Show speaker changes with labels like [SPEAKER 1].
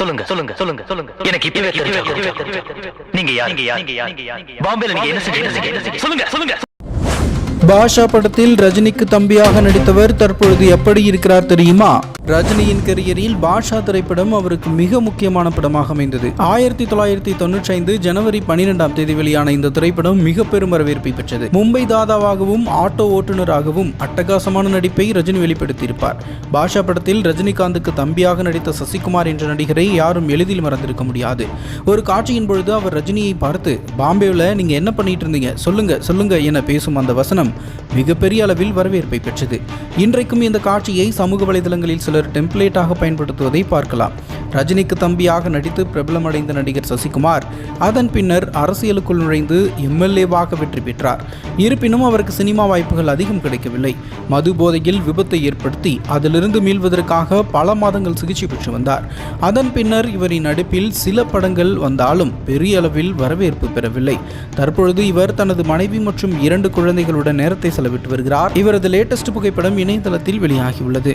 [SPEAKER 1] சொல்லுங்க சொல்லுங்க சொல்லுங்க சொல்லுங்க. எனக்கு இப்பவே நீங்க யார்? பாம்பேல நீங்க என்ன செஞ்சீங்க சொல்லுங்க சொல்லுங்க.
[SPEAKER 2] பாஷா படத்தில் ரஜினிக்கு தம்பியாக நடித்தவர் தற்பொழுது எப்படி இருக்கிறார் தெரியுமா? ரஜினியின் கரியரில் பாஷா திரைப்படம் அவருக்கு மிக முக்கியமான படமாக அமைந்தது. ஆயிரத்தி தொள்ளாயிரத்தி தொண்ணூற்றி ஐந்து ஜனவரி பனிரெண்டாம் தேதி வெளியான இந்த திரைப்படம் மிக பெரும் வரவேற்பை பெற்றது. மும்பை தாதாவாகவும் ஆட்டோ ஓட்டுநராகவும் அட்டகாசமான நடிப்பை ரஜினி வெளிப்படுத்தியிருப்பார். பாஷா படத்தில் ரஜினிகாந்துக்கு தம்பியாக நடித்த சசிகுமார் என்ற நடிகரை யாரும் எளிதில் மறந்திருக்க முடியாது. ஒரு காட்சியின் பொழுது அவர் ரஜினியை பார்த்து பாம்பேவில் நீங்க என்ன பண்ணிட்டு இருந்தீங்க? சொல்லுங்க சொல்லுங்க என பேசும் அந்த வசனம் மிகப்பெரிய அளவில் வரவேற்பை பெற்றது. இன்றைக்கும் இந்த காட்சியை சமூக வலைதளங்களில் சிலர் டெம்ப்ளேட்டாக பயன்படுத்துவதை பார்க்கலாம். ரஜினிக்கு தம்பியாக நடித்து பிரபலமடைந்த நடிகர் சசிகுமார் அதன் பின்னர் அரசியலுக்குள் நுழைந்து எம்எல்ஏவாக வெற்றி பெற்றார். இருப்பினும் அவருக்கு சினிமா வாய்ப்புகள் அதிகம் கிடைக்கவில்லை. மது போதையில் விபத்தை ஏற்படுத்தி அதிலிருந்து மீள்வதற்காக பல மாதங்கள் சிகிச்சை பெற்று வந்தார். அதன் பின்னர் இவரின் நடிப்பில் சில படங்கள் வந்தாலும் பெரிய அளவில் வரவேற்பு பெறவில்லை. தற்பொழுது இவர் தனது மனைவி மற்றும் இரண்டு குழந்தைகளுடன் நேரத்தை செலவிட்டு வருகிறார். இவரது லேட்டஸ்ட் புகைப்படம் இணையதளத்தில் வெளியாகியுள்ளது.